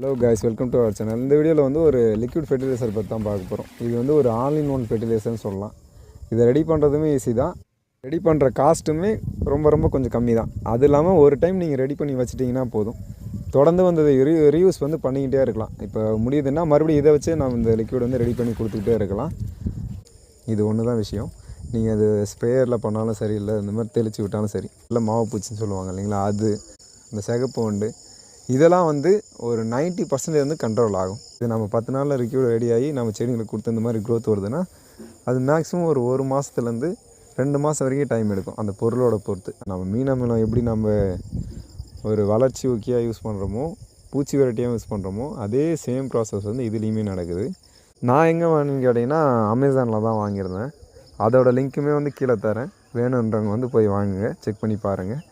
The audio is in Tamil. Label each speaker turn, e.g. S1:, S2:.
S1: Hello guys welcome to our channel இந்த வீடியோவில் வந்து ஒரு லிக்விட் ஃபெர்டிலைசர் பற்றி தான் பார்க்க போகிறோம் இது வந்து ஒரு ஆன்லைன் ஒன் ஃபெர்டிலைசர்னு சொல்லலாம். இதை ரெடி பண்ணுறதுமே ஈஸி தான். ரெடி பண்ணுற காஸ்ட்டுமே ரொம்ப ரொம்ப கொஞ்சம் கம்மி தான். அது இல்லாமல் ஒரு டைம் நீங்கள் ரெடி பண்ணி வச்சிட்டிங்கன்னா போதும். தொடர்ந்து வந்தது இதை ரீயூஸ் வந்து பண்ணிக்கிட்டே இருக்கலாம். இப்போ முடியுதுன்னா மறுபடியும் இதை வச்சு நம்ம இந்த லிக்விட் வந்து ரெடி பண்ணி கொடுத்துக்கிட்டே இருக்கலாம். இது ஒன்று தான் விஷயம். நீங்கள் அது ஸ்ப்ரேயரில் பண்ணாலும் சரி இல்லை இந்த மாதிரி தெளித்து விட்டாலும் சரி இல்லை மாவு பூச்சின்னு சொல்லுவாங்க இல்லைங்களா அது இந்த சிகப்பு வண்டு இதெல்லாம் வந்து ஒரு 90% பர்சன்டேஜ் வந்து கண்ட்ரோல் ஆகும். இது நம்ம பத்து நாளில் ரிக்யூர் ரெடி ஆகி நம்ம செடிங்களுக்கு கொடுத்து இந்த மாதிரி க்ரோத் வருதுன்னா அது மேக்ஸிமம் ஒரு ஒரு மாதத்துலேருந்து ரெண்டு மாதம் வரைக்கும் டைம் எடுக்கும் அந்த பொருளோட பொறுத்து. நம்ம மீன் அமிலம் எப்படி நம்ம ஒரு வளர்ச்சி ஊக்கியாக யூஸ் பண்ணுறோமோ பூச்சி வெரைட்டியாக யூஸ் பண்ணுறோமோ அதே சேம் ப்ராசஸ் வந்து இதுலேயுமே நடக்குது. நான் எங்கே வாங்கினு கேட்டிங்கன்னா அமேசானில் தான் வாங்கியிருந்தேன். அதோட லிங்க்குமே வந்து கீழே தரேன். வேணுன்றவங்க வந்து போய் வாங்குங்க செக் பண்ணி பாருங்கள்